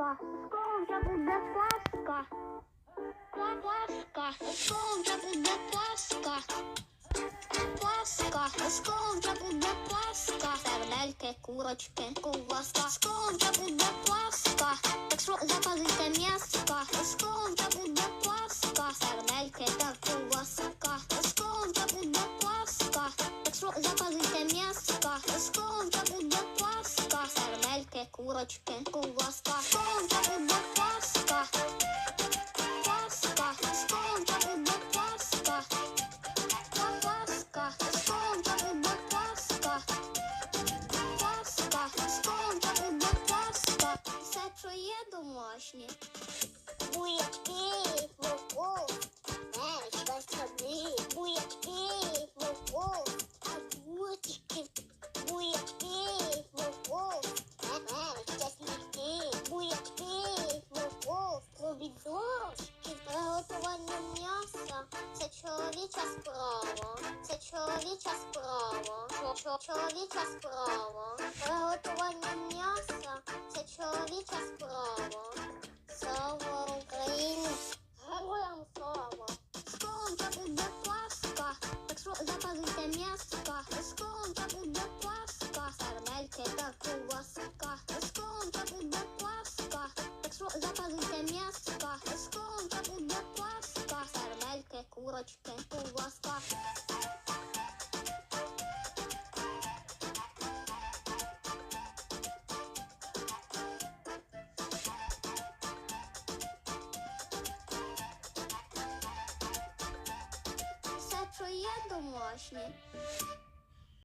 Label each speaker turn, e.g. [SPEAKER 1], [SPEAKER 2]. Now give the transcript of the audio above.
[SPEAKER 1] Паска. Скоро вже буде Паска. Па- Паска. Скоро вже буде Паска. Паска. Скоро вже буде Паска. Сердельки, курочки, ковбаска. Скоро вже буде Паска. Так що запалите м'яска. Скоро вже буде Паска. Сердельки та ковбаска. Скоро вже буде Паска. Так що запалите м'яска. Скоро вже буде Паска. Курочки, ковбаска. Скоро вже буде Паска. Паска. Вже буде Паска. Паска, скоро буде Паска. Паска, скоро буде Паска. Все, що є домашнє. Буячки, молоко, мечка сади. Буячки, молоко, агурчики. Буячки, чоловіча справа. Це чоловіча чо- Чоловіча справа. Приготування м'яса – курочки, ковбаска. Все, що є домашнє.